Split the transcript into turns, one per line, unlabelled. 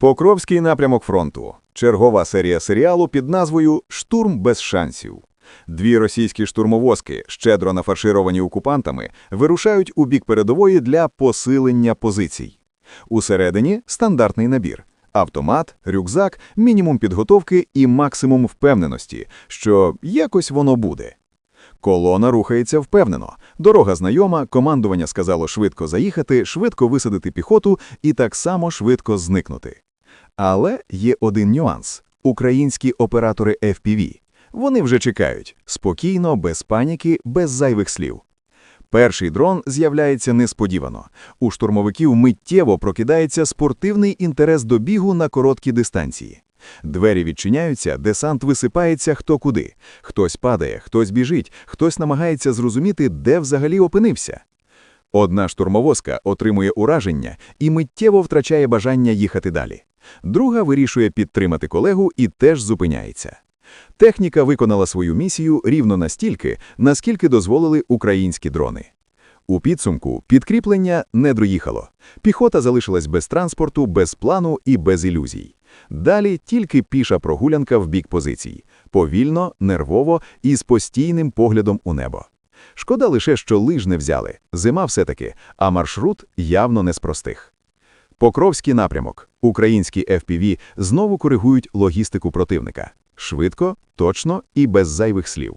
Покровський напрямок фронту. Чергова серія серіалу під назвою Штурм без шансів. Дві російські штурмовозки, щедро нафаршировані окупантами, вирушають у бік передової для посилення позицій. Усередині стандартний набір: автомат, рюкзак, мінімум підготовки і максимум впевненості, що якось воно буде. Колона рухається впевнено. Дорога знайома, командування сказало швидко заїхати, швидко висадити піхоту і так само швидко зникнути. Але є один нюанс: українські оператори FPV. Вони вже чекають спокійно, без паніки, без зайвих слів. Перший дрон з'являється несподівано. У штурмовиків миттєво прокидається спортивний інтерес до бігу на короткі дистанції. Двері відчиняються, десант висипається хто куди. Хтось падає, хтось біжить, хтось намагається зрозуміти, де взагалі опинився. Одна штурмовозка отримує ураження і миттєво втрачає бажання їхати далі. Друга вирішує підтримати колегу і теж зупиняється. Техніка виконала свою місію рівно настільки, наскільки дозволили українські дрони. У підсумку підкріплення не доїхало. Піхота залишилась без транспорту, без плану і без ілюзій. Далі тільки піша прогулянка в бік позицій. Повільно, нервово і з постійним поглядом у небо. Шкода лише, що лиж не взяли. Зима все-таки, а маршрут явно не з простих. Покровський напрямок. Українські FPV знову коригують логістику противника. Швидко, точно і без зайвих слів.